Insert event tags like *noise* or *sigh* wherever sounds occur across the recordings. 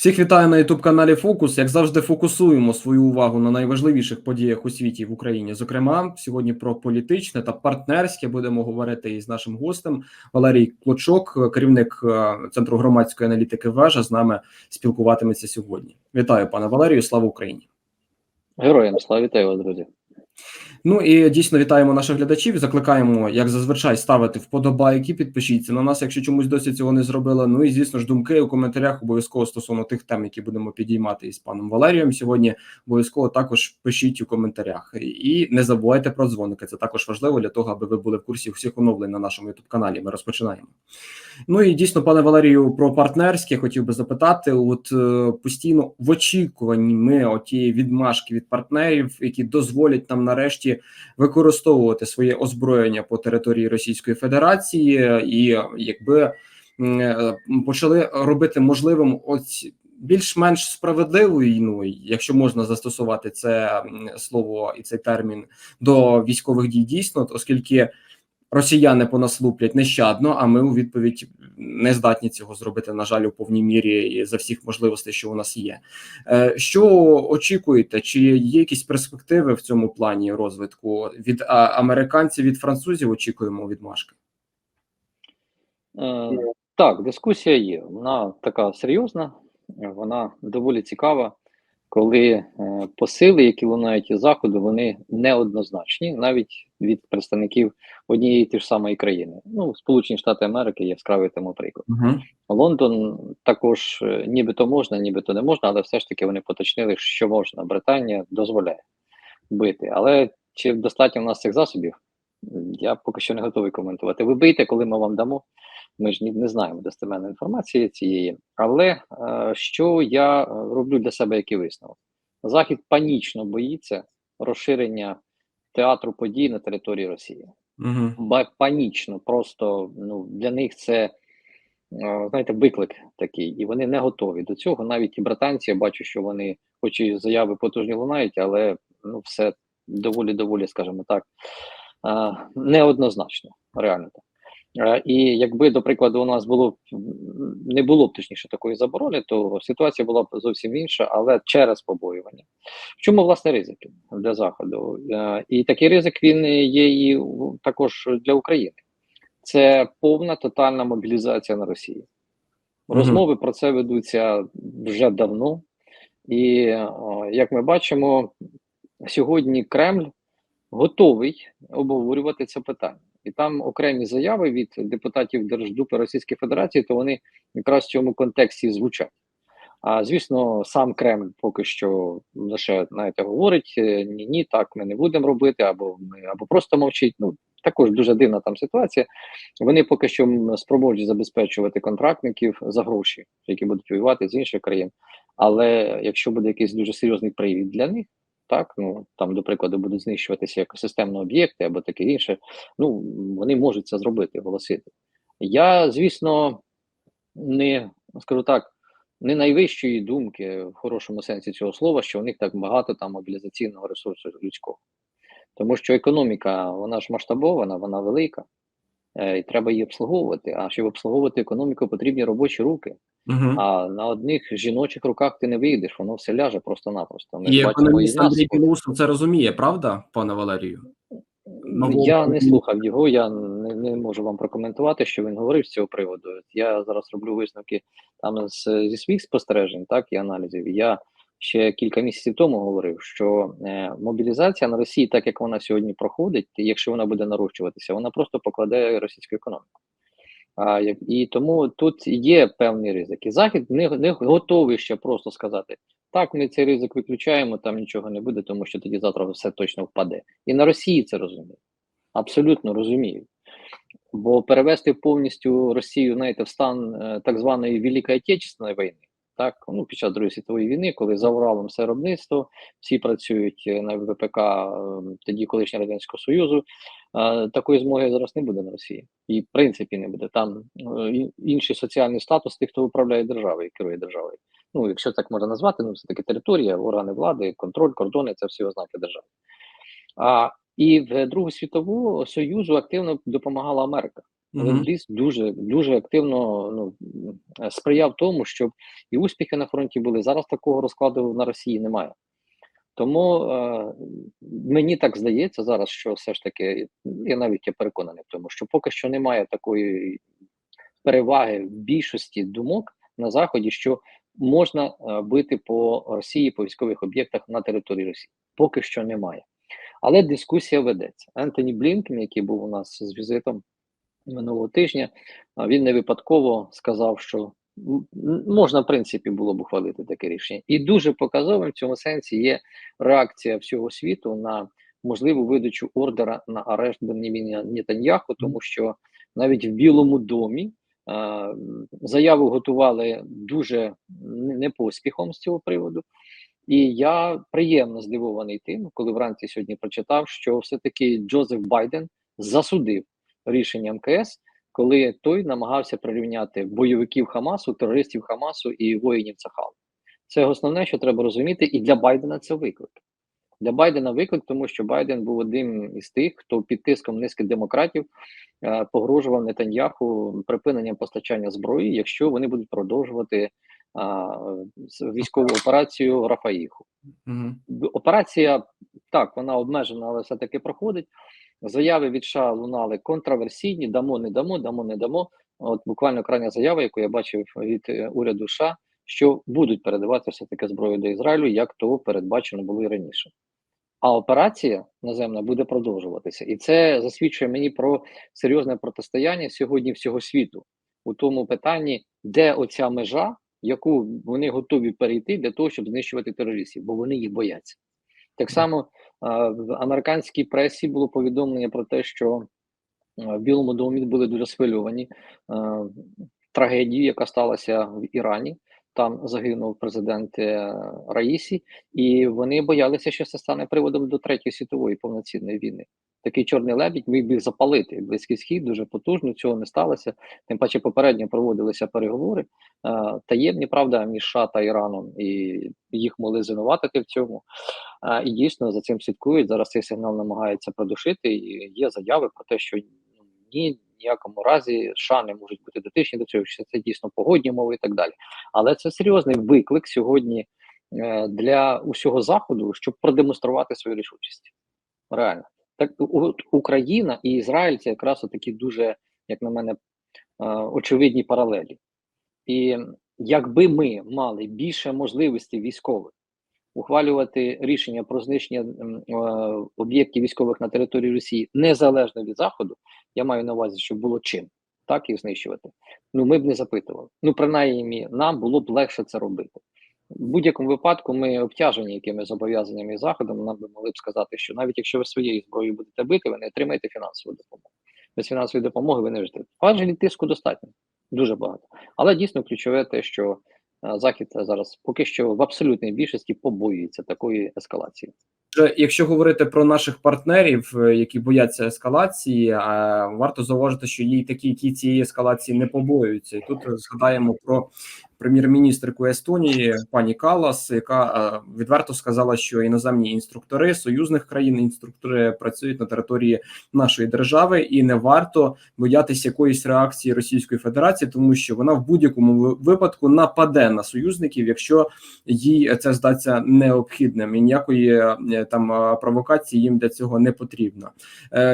Всіх вітаю на youtube каналі Фокус. Як завжди, фокусуємо свою увагу на найважливіших подіях у світі в Україні. Зокрема, сьогодні про політичне та партнерське будемо говорити із нашим гостем Валерій Клочок, керівник е, центру громадської аналітики. Вежа з нами спілкуватиметься сьогодні. Вітаю, пане Валерію. Слава Україні! Героям слава вітаю вас, друзі. Ну і дійсно вітаємо наших глядачів. Закликаємо, як зазвичай, ставити вподобайки. Підпишіться на нас, якщо чомусь досі цього не зробили. Ну і звісно ж, думки у коментарях обов'язково стосовно тих тем, які будемо підіймати із паном Валерієм. Сьогодні обов'язково також пишіть у коментарях і не забувайте про дзвоники. Це також важливо для того, аби ви були в курсі всіх оновлень на нашому youtube каналі. Ми розпочинаємо. Ну і дійсно, пане Валерію, про партнерське хотів би запитати. От е, постійно в очікуванні ми оті відмашки від партнерів, які дозволять нам нарешті використовувати своє озброєння по території Російської Федерації, і якби е, почали робити можливим ось більш-менш справедливу війну, якщо можна застосувати це слово і цей термін до військових дій, дійсно, оскільки росіяни по нещадно, а ми у відповідь не здатні цього зробити, на жаль, у повній мірі і за всіх можливостей, що у нас є. Е, Що очікуєте? Чи є якісь перспективи в цьому плані розвитку від американців, від французів? Очікуємо відмашки? Е, так, дискусія є. Вона така серйозна, вона доволі цікава, коли е, посили, які лунають із заходу, вони неоднозначні, навіть від представників однієї ті ж самої країни. Ну, Сполучені Штати Америки яскравий тому приклад. Угу. Лондон також е, нібито можна, нібито не можна, але все ж таки вони поточнили, що можна. Британія дозволяє бити. Але чи достатньо в нас цих засобів? Я поки що не готовий коментувати. Ви бийте, коли ми вам дамо. Ми ж не знаємо достеменної інформації цієї. Але е, що я е, роблю для себе який висновок? Захід панічно боїться розширення театру подій на території Росії. Угу. Панічно, просто ну для них це е, знаєте, виклик такий, і вони не готові до цього. Навіть і британці я бачу, що вони, хоч і заяви потужні лунають, але ну все доволі, доволі, скажімо так, е, неоднозначно, реально так. Е, І якби, до прикладу, у нас було не було б точніше такої заборони, то ситуація була б зовсім інша, але через побоювання. В чому власне ризики для заходу? Е, І такий ризик він є і також для України. Це повна тотальна мобілізація на Росії. Розмови про це ведуться вже давно, і е, як ми бачимо, сьогодні Кремль готовий обговорювати це питання. І там окремі заяви від депутатів Держдупи Російської Федерації, то вони якраз в цьому контексті звучать. А звісно, сам Кремль поки що лише знаєте, говорить: е, ні, ні, так ми не будемо робити, або ми або просто мовчить. Ну також дуже дивна там ситуація. Вони поки що спроможні забезпечувати контрактників за гроші, які будуть воювати з інших країн. Але якщо буде якийсь дуже серйозний привід для них, так ну там, до прикладу, будуть знищуватися екосистемні об'єкти або таке інше. Ну вони можуть це зробити, оголосити. Я, звісно, не скажу так, не найвищої думки в хорошому сенсі цього слова, що у них так багато там мобілізаційного ресурсу людського. Тому що економіка, вона ж масштабована, вона велика, і треба її обслуговувати. А щоб обслуговувати економіку, потрібні робочі руки. Угу. А на одних жіночих руках ти не вийдеш, воно все ляже просто-напросто. Ми І економіст. Андрій Білоусов це розуміє, правда, пане Валерію? Нового Я не слухав його, я не, не можу вам прокоментувати, що він говорив з цього приводу. Я зараз роблю висновки там з, зі своїх спостережень, так і аналізів. Я ще кілька місяців тому говорив, що е, мобілізація на Росії, так як вона сьогодні проходить, якщо вона буде нарощуватися, вона просто покладе російську економіку. А, і тому тут є певний ризик. І Захід не, не готовий ще просто сказати: так, ми цей ризик виключаємо, там нічого не буде, тому що тоді завтра все точно впаде. І на Росії це розуміють. Абсолютно розуміють. Бо перевести повністю Росію, знаєте, в стан е, так званої Великої Отечественної війни, так, ну, під час Другої світової війни, коли за Уралом все виробництво, всі працюють е, на ВПК е, тоді колишнього Радянського Союзу, е, такої змоги зараз не буде на Росії. І в принципі не буде. Там інший соціальний статус тих, хто управляє державою і керує державою. Ну, якщо так можна назвати, ну, все таки територія, органи влади, контроль, кордони це всі ознаки держави. А, і в Другу світову Союзу активно допомагала Америка. Ленд-ліз дуже дуже активно ну, сприяв тому, щоб і успіхи на фронті були. Зараз такого розкладу на Росії немає. Тому е, мені так здається зараз, що все ж таки я навіть є переконаний в тому, що поки що немає такої переваги в більшості думок на заході, що можна е, бити по Росії по військових об'єктах на території Росії. Поки що немає. Але дискусія ведеться. Ентоні Блінкен, який був у нас з візитом минулого тижня, він не випадково сказав, що можна, в принципі, було б ухвалити таке рішення. І дуже показовим в цьому сенсі є реакція всього світу на можливу видачу ордера на арешт Беніміна Нетаньяху, тому що навіть в Білому домі заяву готували дуже не поспіхом з цього приводу. І я приємно здивований тим, коли вранці сьогодні прочитав, що все-таки Джозеф Байден засудив рішення МКС, коли той намагався прирівняти бойовиків Хамасу, терористів Хамасу і воїнів Цахалу. Це основне, що треба розуміти, і для Байдена це виклик. Для Байдена виклик, тому що Байден був одним із тих, хто під тиском низки демократів е, погрожував Нетаньяху припиненням постачання зброї, якщо вони будуть продовжувати з- військову операцію Рафаїху. Б- Операція так, вона обмежена, але все-таки проходить. Заяви від США лунали контраверсійні: дамо, не дамо, дамо, не дамо. От буквально крайня заява, яку я бачив від е, уряду США, що будуть передавати все таки зброю до Ізраїлю, як то передбачено було і раніше. А операція наземна буде продовжуватися, і це засвідчує мені про серйозне протистояння сьогодні всього світу у тому питанні, де оця межа, яку вони готові перейти для того, щоб знищувати терористів, бо вони їх бояться. Так само в американській пресі було повідомлення про те, що в Білому домі були дуже схвильовані трагедії, яка сталася в Ірані. Там загинув президент е, Раїсі, і вони боялися, що це стане приводом до третьої світової повноцінної війни. Такий чорний лебідь міг би запалити близький схід дуже потужно. Цього не сталося. Тим паче, попередньо проводилися переговори е, таємні, правда, між США та Іраном, і їх могли звинуватити в цьому. Е, і дійсно за цим слідкують. Зараз цей сигнал намагаються продушити. І є заяви про те, що ну, ні, ніякому разі США не можуть бути дотичні до цього, що це дійсно погодні мови і так далі. Але це серйозний виклик сьогодні е, для усього заходу, щоб продемонструвати свою рішучість. Реально, так Україна і Ізраїль це якраз такі дуже, як на мене, е, очевидні паралелі. І якби ми мали більше можливостей військових ухвалювати рішення про знищення е, об'єктів військових на території Росії незалежно від заходу, я маю на увазі, щоб було чим так їх знищувати. Ну ми б не запитували. Ну, принаймні, нам було б легше це робити. В будь-якому випадку ми обтяжені якимись зобов'язаннями і заходами, нам би могли б сказати, що навіть якщо ви своєю зброєю будете бити, ви не отримаєте фінансову допомогу. Без фінансової допомоги ви не виживете. Важелі тиску достатньо, дуже багато. Але дійсно ключове те, що Захід зараз поки що в абсолютній більшості побоюється такої ескалації. Якщо говорити про наших партнерів, е, які бояться ескалації, е, варто зауважити, що є такі, які цієї ескалації не побоюються. І тут згадаємо про прем'єр-міністрку Естонії пані Калас, яка е, відверто сказала, що іноземні інструктори союзних країн інструктори працюють на території нашої держави, і не варто боятися якоїсь реакції Російської Федерації, тому що вона в будь-якому випадку нападе на союзників, якщо їй це здаться необхідним, і ніякої е, там е, провокації їм для цього не потрібно.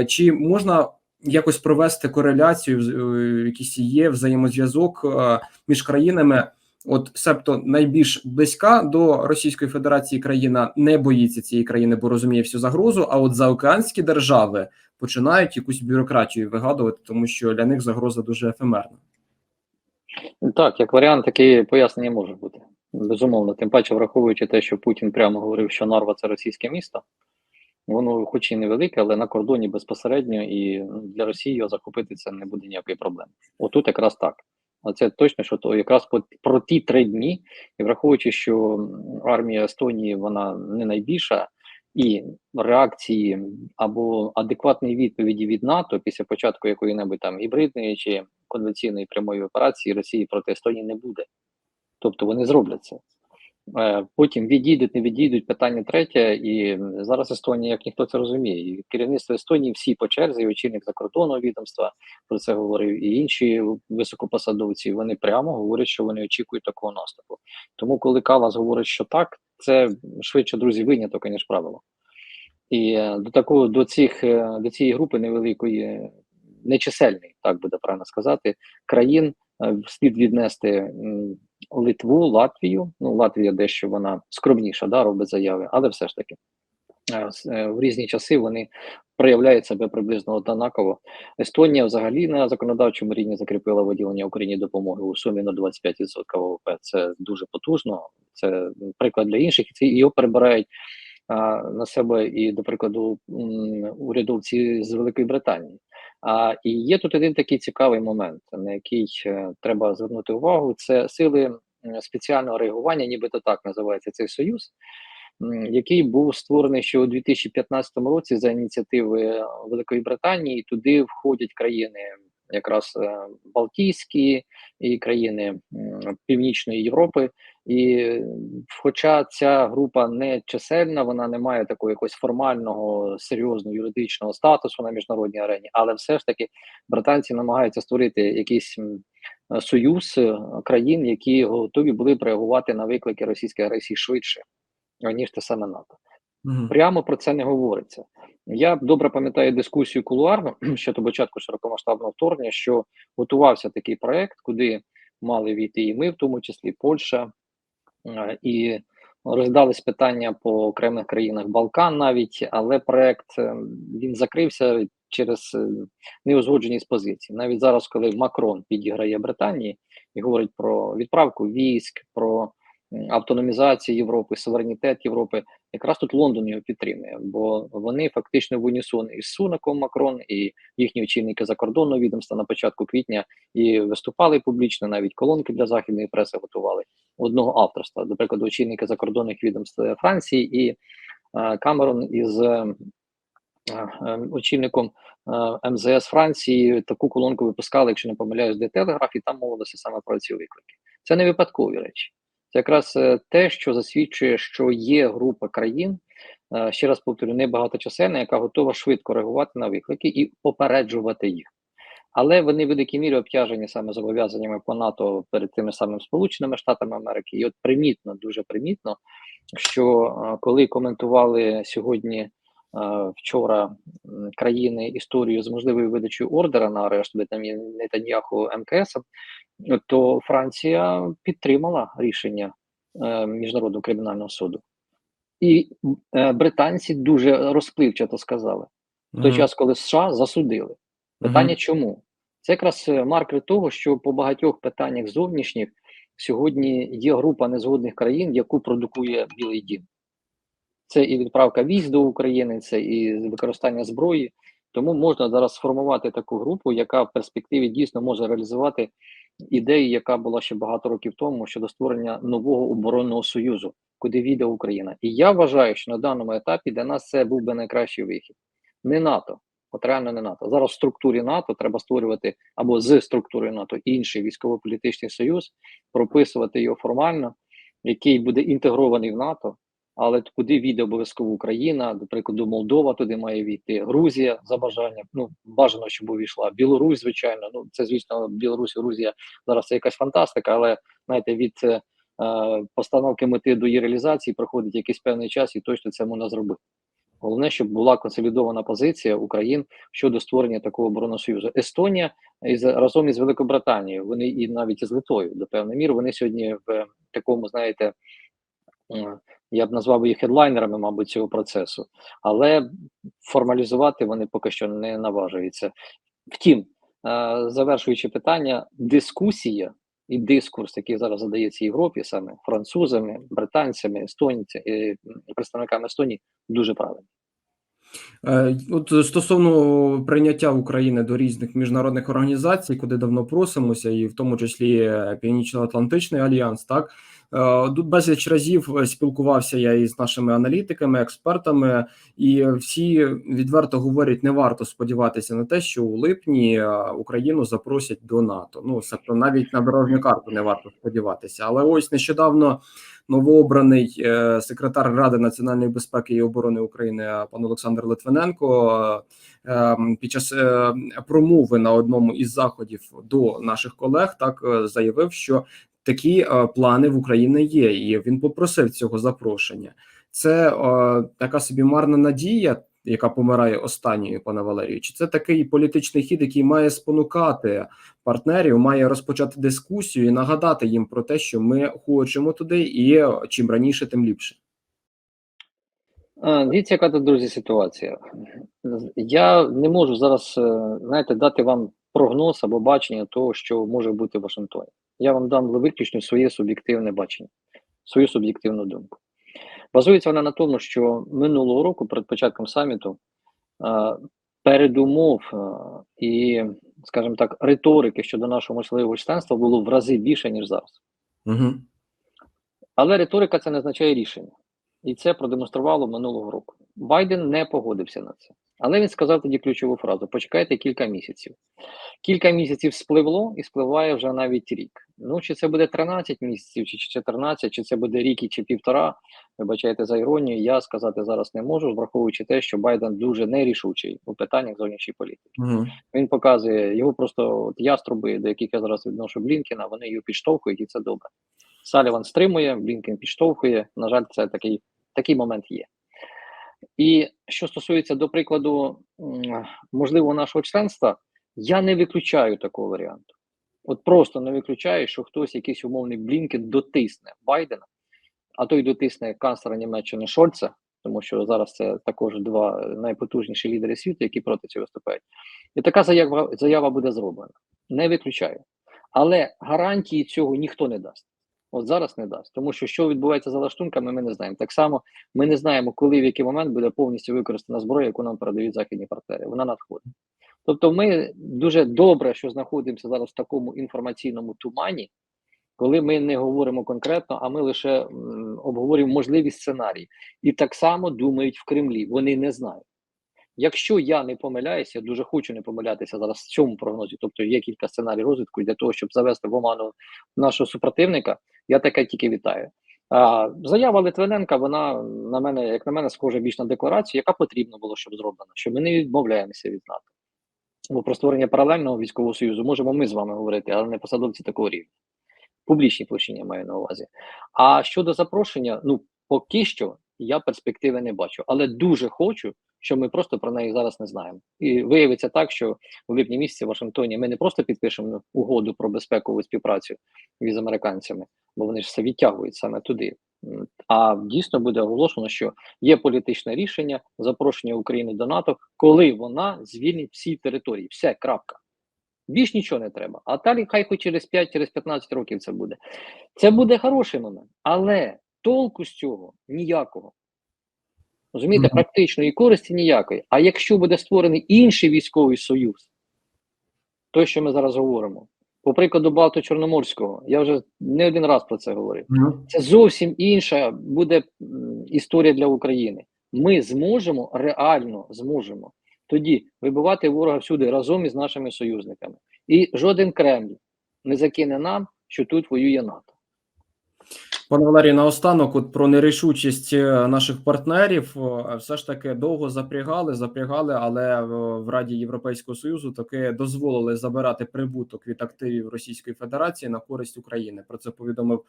Чи можна якось провести кореляцію, якийсь є взаємозв'язок між країнами? От, себто найбільш близька до Російської Федерації країна не боїться цієї країни, бо розуміє всю загрозу. А от заокеанські держави починають якусь бюрократію вигадувати, тому що для них загроза дуже ефемерна. Так, як варіант, таке пояснення може бути. Безумовно, тим паче, враховуючи те, що Путін прямо говорив, що Нарва це російське місто, воно, хоч і невелике, але на кордоні безпосередньо, і для Росії його захопити це не буде ніякої проблеми. Отут якраз так. А це точно, що то якраз по, про ті три дні, і враховуючи, що армія Естонії вона не найбільша, і реакції або адекватної відповіді від НАТО після початку якої-небудь там гібридної чи конвенційної прямої операції Росії проти Естонії не буде. Тобто вони зроблять це. Е, Потім відійдуть, не відійдуть питання третє, і зараз Естонія, як ніхто це розуміє. І керівництво Естонії всі по черзі, і очільник закордонного відомства про це говорив, і інші високопосадовці. Вони прямо говорять, що вони очікують такого наступу. Тому, коли Калас говорить, що так, це швидше друзі виняток, ніж правило. І е, до такого до цих е, до цієї групи невеликої, нечисельної, так буде правильно сказати, країн слід віднести Литву, Латвію. Ну, Латвія дещо вона скромніша, да, робить заяви, але все ж таки е, е, в різні часи вони проявляють себе приблизно однаково. Естонія взагалі на законодавчому рівні закріпила виділення Україні допомоги у сумі на 25% ВВП. Це дуже потужно. Це приклад для інших, і його перебирають на себе і, до прикладу, урядовці з Великої Британії. А і є тут один такий цікавий момент, на який е, треба звернути увагу. Це сили спеціального реагування, нібито так називається цей союз, який був створений ще у 2015 році за ініціативи Великої Британії. Туди входять країни. Якраз е, Балтійські і країни Північної Європи, і хоча ця група не чисельна, вона не має такого якогось формального серйозного юридичного статусу на міжнародній арені, але все ж таки британці намагаються створити якийсь союз е, країн, які готові були б реагувати на виклики російської агресії швидше, ніж те саме НАТО. Мгм. Прямо про це не говориться. Я добре пам'ятаю дискусію кулуарну *clears throat* ще до початку широкомасштабного вторгнення, що готувався такий проект, куди мали війти і ми, в тому числі Польща, е, і розглядались питання по окремих країнах Балкан навіть, але проект е, він закрився через е, неузгодженість позицій. Навіть зараз, коли Макрон підіграє Британії і говорить про відправку військ, про м, автономізацію Європи, суверенітет Європи, якраз тут Лондон його підтримує, бо вони фактично в унісон із Сунаком Макрон і їхні очільники закордонного відомства на початку квітня і виступали публічно, навіть колонки для західної преси готували одного авторства. До прикладу, очільники закордонних відомств Франції і е, Камерон із е, е, очільником е, МЗС Франції таку колонку випускали, якщо не помиляюсь, де телеграф, і там мовилося саме про ці виклики. Це не випадкові речі. Це якраз е, те, що засвідчує, що є група країн, е, ще раз повторю, небагаточисельна, яка готова швидко реагувати на виклики і попереджувати їх. Але вони в великій мірі обтяжені саме зобов'язаннями по НАТО перед тими самими Сполученими Штатами Америки. І от примітно, дуже примітно, що е, коли коментували сьогодні вчора країни історію з можливою видачею ордера на арешт Нетаньяху МКС, то Франція підтримала рішення е, міжнародного кримінального суду. І е, британці дуже розпливчато сказали в той час, коли США засудили. Питання чому? Це якраз е, маркер того, що по багатьох питаннях зовнішніх сьогодні є група незгодних країн, яку продукує Білий Дім. Це і відправка військ до України, це і використання зброї. Тому можна зараз сформувати таку групу, яка в перспективі дійсно може реалізувати ідею, яка була ще багато років тому щодо створення нового оборонного союзу, куди війде Україна. І я вважаю, що на даному етапі для нас це був би найкращий вихід. Не НАТО, от реально не НАТО. Зараз в структурі НАТО треба створювати або з структури НАТО інший військово-політичний союз, прописувати його формально, який буде інтегрований в НАТО. Але куди війде обов'язково Україна, до прикладу, Молдова туди має війти, Грузія за бажанням. Ну бажано, щоб увійшла. Білорусь, звичайно. Ну це звісно, Білорусь, Грузія зараз це якась фантастика, але знаєте, від е, постановки мети до її реалізації проходить якийсь певний час, і точно це можна зробити. Головне, щоб була консолідована позиція Україн щодо створення такого оборонного союзу. Естонія із разом із Великобританією, вони і навіть із Литвою до певної міри. Вони сьогодні в такому, знаєте, я б назвав їх хедлайнерами, мабуть, цього процесу, але формалізувати вони поки що не наважуються. Втім, е, завершуючи питання, дискусія і дискурс, який зараз задається Європі, саме французами, британцями, естонцями, е, представниками Естонії, дуже правильний. Е, От стосовно прийняття України до різних міжнародних організацій, куди давно просимося, і в тому числі е, Північно-Атлантичний альянс, так е, тут безліч разів е, спілкувався я із нашими аналітиками, експертами, і всі відверто говорять, не варто сподіватися на те, що у липні е, Україну запросять до НАТО. Ну тобто навіть на дорожню карту не варто сподіватися. Але ось нещодавно новообраний е, секретар Ради національної безпеки і оборони України е, пан Олександр Литвиненко е, е, під час е, промови на одному із заходів до наших колег так е, заявив, що такі е, плани в Україні є, і він попросив цього запрошення. Це е, така собі марна надія, яка помирає останньою, пане Валерію. Чи це такий політичний хід, який має спонукати партнерів, має розпочати дискусію і нагадати їм про те, що ми хочемо туди, і чим раніше, тим ліпше. Дивіться, яка тут, друзі, ситуація. Я не можу зараз, е, знаєте, дати вам прогноз або бачення того, що може бути в Вашингтоні. Я вам дам виключно своє суб'єктивне бачення, свою суб'єктивну думку. Базується вона на тому, що минулого року, перед початком саміту, е, передумов е, і, скажімо так, риторики щодо нашого можливого членства було в рази більше, ніж зараз. Угу. Але риторика це не означає рішення. І це продемонструвало минулого року. Байден не погодився на це. Але він сказав тоді ключову фразу: почекайте кілька місяців. Кілька місяців спливло і спливає вже навіть рік. Ну, чи це буде 13 місяців, чи 14, чи це буде рік і чи півтора. Вибачайте за іронію, я сказати зараз не можу, враховуючи те, що Байден дуже нерішучий у питаннях зовнішньої політики. Угу. Він показує його просто от яструби, до яких я зараз відношу Блінкена, вони його підштовхують, і це добре. Саліван стримує, Блінкен підштовхує. На жаль, це такий, такий момент є. І що стосується, до прикладу, можливо, нашого членства, я не виключаю такого варіанту. От просто не виключаю, що хтось, якийсь умовний Блінкен, дотисне Байдена, а той дотисне канцлера Німеччини Шольца, тому що зараз це також два найпотужніші лідери світу, які проти цього виступають. І така заява, заява буде зроблена. Не виключаю. Але гарантії цього ніхто не дасть. От зараз не дасть, тому що що відбувається за лаштунками, ми не знаємо. Так само ми не знаємо, коли в який момент буде повністю використана зброя, яку нам передають західні партнери. Вона надходить. Тобто, ми дуже добре, що знаходимося зараз в такому інформаційному тумані, коли ми не говоримо конкретно, а ми лише м, обговорюємо можливі сценарії. І так само думають в Кремлі. Вони не знають. Якщо я не помиляюся, дуже хочу не помилятися зараз в цьому прогнозі. Тобто є кілька сценарій розвитку для того, щоб завести в оману нашого супротивника. Я таке тільки вітаю. А, заява Литвиненка, вона на мене, як на мене, схожа більш на декларацію, яка потрібно було, щоб зроблена, що ми не відмовляємося від НАТО. Бо про створення паралельного військового союзу можемо ми з вами говорити, але не посадовці такого рівня. Публічні площині маю на увазі. А щодо запрошення, ну поки що я перспективи не бачу, але дуже хочу, що ми просто про неї зараз не знаємо. І виявиться так, що у липні місяці в Вашингтоні ми не просто підпишемо угоду про безпекову співпрацю із американцями, бо вони ж все відтягують саме туди. А дійсно буде оголошено, що є політичне рішення запрошення України до НАТО, коли вона звільнить всі території. Все, крапка. Більш нічого не треба. А далі хай хоч через 5 через 15 років це буде. Це буде хороший момент, але толку з цього ніякого. Розумієте, практичної користі ніякої. А якщо буде створений інший військовий союз, той, що ми зараз говоримо, по прикладу Балто-Чорноморського, я вже не один раз про це говорив. Це зовсім інша буде історія для України. Ми зможемо реально зможемо тоді вибивати ворога всюди разом із нашими союзниками. І жоден Кремль не закине нам, що тут воює НАТО. Пане Валерію, наостанок, от про нерішучість е, наших партнерів, е, все ж таки довго запрягали, запрягали, але в в Раді Європейського Союзу таки дозволили забирати прибуток від активів Російської Федерації на користь України. Про це повідомив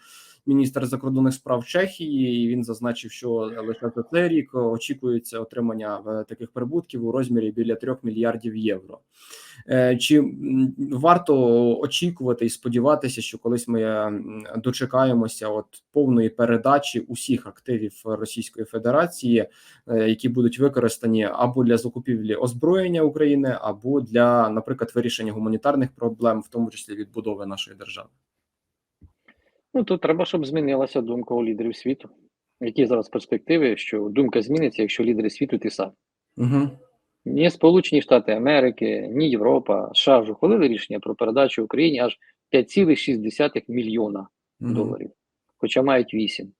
міністр закордонних справ Чехії. і Він зазначив, що лише за цей рік очікується отримання е, таких прибутків у розмірі біля 3 мільярдів євро. Е, Чи варто очікувати і сподіватися, що колись ми дочекаємося от повної передачі усіх активів Російської Федерації, е, які будуть використані або для закупівлі озброєння України, або для, наприклад, вирішення гуманітарних проблем, в тому числі відбудови нашої держави? Ну тут треба, щоб змінилася думка у лідерів світу. Які зараз перспективи, що думка зміниться, якщо лідери світу ті самі. Угу. Ні Сполучені Штати Америки, ні Європа, США вже ухвалили рішення про передачу Україні аж 5,6 мільйона доларів, хоча мають 8.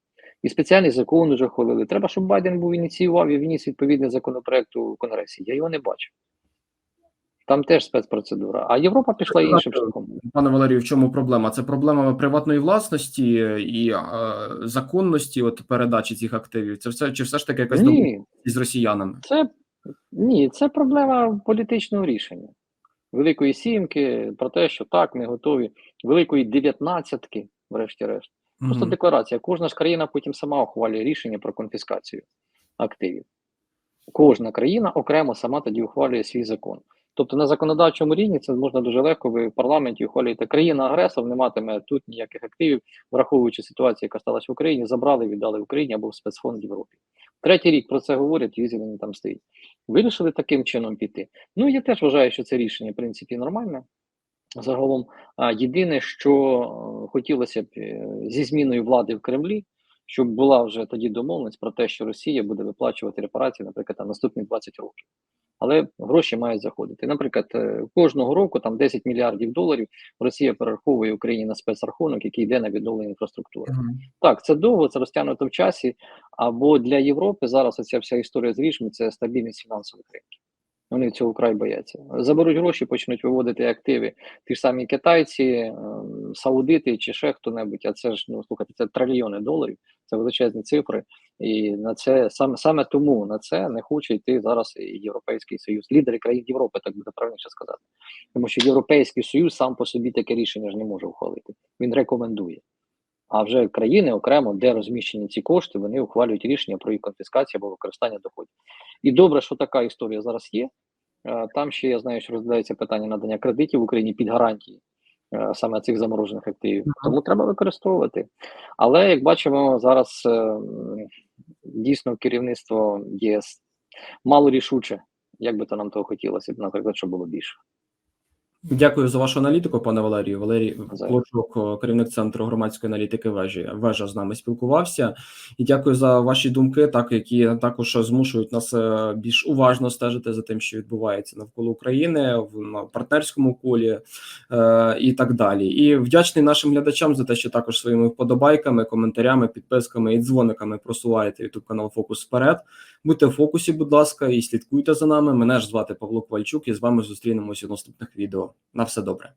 І спеціальний закон вже ухвалили. Треба, щоб Байден був ініціював і вніс відповідний законопроект у Конгресі. Я його не бачу. Там теж спецпроцедура. А Європа пішла іншим шляхом. Пане Валерію, в чому проблема? Це проблема приватної власності і е, законності от передачі цих активів. Це все чи все ж таки якась домовленість Ні, з росіянами? це ні, це проблема політичного рішення. Великої сімки про те, що так, ми готові, великої дев'ятнадцятки, врешті-решт. Просто Мгм. декларація. Кожна ж країна потім сама ухвалює рішення про конфіскацію активів. Кожна країна окремо сама тоді ухвалює свій закон. Тобто на законодавчому рівні це можна дуже легко. Ви в парламенті ухвалюєте. Країна-агресор не матиме тут ніяких активів, враховуючи ситуацію, яка сталася в Україні, забрали, віддали Україні або в спецфонд Європі. Третій рік про це говорять, візі там стоїть. Вирішили таким чином піти. Ну я теж вважаю, що це рішення в принципі нормальне. Загалом, єдине, що е, хотілося б е, зі зміною влади в Кремлі, щоб була вже тоді домовленість про те, що Росія буде виплачувати репарації, наприклад, на наступні 20 років. Але гроші мають заходити. Наприклад, е, кожного року там 10 мільярдів доларів Росія перераховує Україні на спецрахунок, який йде на відновлення інфраструктури. Мгм. Так, це довго, це розтягнуто в часі. Або для Європи зараз оця вся історія з грішми це стабільність фінансових ринків. Вони цього вкрай бояться. Заберуть гроші, почнуть виводити активи. Ті ж самі китайці, ем, саудити чи ще хто-небудь. А це ж ну слухайте, це трильйони доларів, це величезні цифри. І на це саме саме тому на це не хоче йти зараз Європейський Союз. Лідери країн Європи, так буде правильніше сказати. Тому що Європейський Союз сам по собі таке рішення ж не може ухвалити. Він рекомендує. А вже країни окремо, де розміщені ці кошти, вони ухвалюють рішення про їх конфіскацію або використання доходів. І добре, що така історія зараз є. Е, Там ще я знаю, що розглядається питання надання кредитів в Україні під гарантії е, саме цих заморожених активів. Тому треба використовувати. Але як бачимо, зараз е, дійсно керівництво ЄС мало рішуче, як би то нам того хотілося б, наприклад, щоб було більше. Дякую за вашу аналітику, пане Валерію. Валерій Клочок, керівник центру громадської аналітики вежі. Вежа з нами спілкувався. І дякую за ваші думки, так які також змушують нас е, більш уважно стежити за тим, що відбувається навколо України в партнерському колі е, і так далі. І вдячний нашим глядачам за те, що також своїми вподобайками, коментарями, підписками і дзвониками просуваєте YouTube канал Фокус вперед. Будьте в фокусі, будь ласка, і слідкуйте за нами. Мене ж звати Павло Ковальчук, і з вами зустрінемося в наступних відео. На все добре.